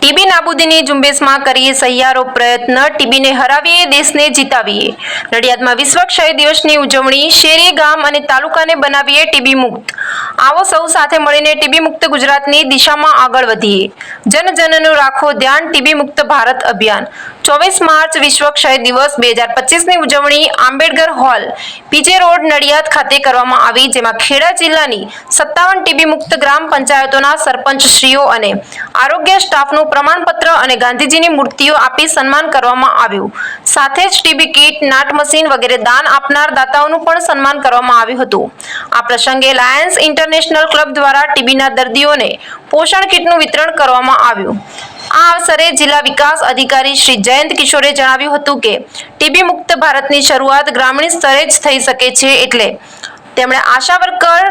TB નાબૂદીની ઝુંબેશમાં કરીએ સહિયારો પ્રયત્ન. ટીબીને હરાવીએ, દેશને જીતાવીએ. નડિયાદમાં વિશ્વ ક્ષય દિવસની ઉજવણી. શેરી ગામ અને તાલુકાને બનાવીએ ટીબી મુક્ત. આવો સૌ સાથે મળીને ટીબી મુક્ત ગુજરાતની દિશામાં આગળ વધીએ. જનજનનું રાખો ધ્યાન ટીબી મુક્ત ભારત અભિયાન. ચોવીસ માર્ચ વિશ્વ ક્ષય દિવસ બે હજાર પચીસની ઉજવણી Ambedkar hall, P J road Nadiad ખાતે કરવામાં આવી, જેમાં ખેડા જિલ્લાની સત્તાવન ટીબી મુક્ત ગ્રામ પંચાયતોના સરપંચ શ્રીઓ અને આરોગ્ય સ્ટાફનું પ્રમાણપત્ર અને ગાંધીજીની મૂર્તિઓ આપી સન્માન કરવામાં આવ્યું. સાથે જ ટીબી કીટ, નાટ મશીન વગેરે દાન આપનાર દાતાઓનું પણ સન્માન કરવામાં આવ્યું હતું. આ પ્રસંગે લાયન્સ ઇન્ટરનેશનલ ક્લબ દ્વારા ટીબીના દર્દીઓને પોષણ કીટનું વિતરણ કરવામાં આવ્યું. આ અવસરે જિલ્લા વિકાસ અધિકારી શ્રી જયંત કિશોરે જણાવ્યું હતું કે, ટીબી મુક્ત ભારતની શરૂઆત ગ્રામીણ સ્તરે જ થઈ શકે છે એટલે તેમણે આશા વર્કર,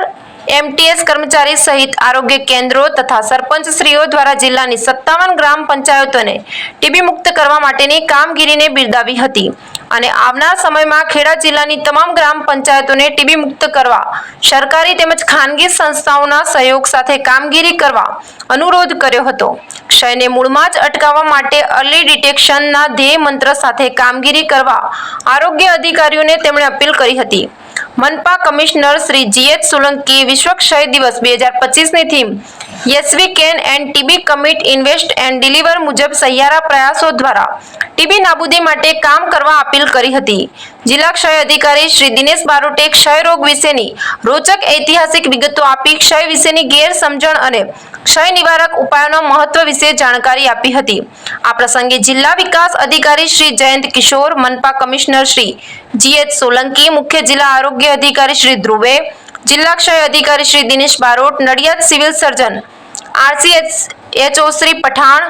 એમટીએસ કર્મચારી સહિત આરોગ્ય કેન્દ્રો તથા સરપંચ શ્રીઓ દ્વારા જિલ્લાની સત્તાવન ગ્રામ પંચાયતોને ટીબી મુક્ત કરવા માટેની કામગીરીને બિરદાવી હતી. અને આવનાર સમયમાં ખેડા જિલ્લાની તમામ ગ્રામ પંચાયતોને ટીબી મુક્ત કરવા, સરકારી તેમજ ખાનગી સંસ્થાઓના સહયોગ સાથે કામગીરી કરવા અનુરોધ કર્યો હતો. ક્ષયને મૂળમાં જ અટકાવવા માટે અર્લી ડિટેક્શનના ધ્યેય મંત્ર સાથે કામગીરી કરવા આરોગ્ય અધિકારીઓને તેમણે અપીલ કરી હતી. મનપા કમિશનર શ્રી જીએચ સોલંકી વિશ્વ ક્ષય દિવસ બે હજાર પચીસની theme yes we can end TB commit invest and deliver મુજબ સહિયારા પ્રયાસો દ્વારા ટીબી નાબૂદી માટે કામ કરવા અપીલ કરી હતી. જિલ્લા ક્ષય અધિકારી શ્રી દિનેશ બારોટે ક્ષય રોગ વિશેની રોચક ઐતિહાસિક વિગતો આપી ક્ષય વિશેની ગેરસમજણ અને ક્ષય નિવારક ઉપાયોના મહત્વ વિશે જાણકારી આપી હતી. આ પ્રસંગે જિલ્લા વિકાસ અધિકારી શ્રી જયંત કિશોર, મનપા કમિશનર શ્રી જીએચ સોલંકી, મુખ્ય જિલ્લા આરોગ્ય અધિકારી શ્રી ધ્રુવે, જિલ્લા ક્ષય અધિકારી Shri Dinesh Barot, Nadiad civil surgeon RCH HO Shri Pathan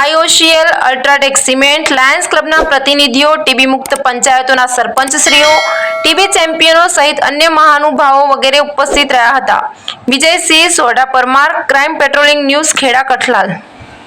IOCL UltraTech cement lions ક્લબના પ્રતિનિધિઓ, ટીબી મુક્ત પંચાયતોના સરપંચશ્રીઓ, ટીબી ચેમ્પિયનો સહિત અન્ય મહાનુભાવો વગેરે ઉપસ્થિત રહ્યા હતા. Vijaysinh Sodha Parmar, crime patrolling news Kheda Kathlal.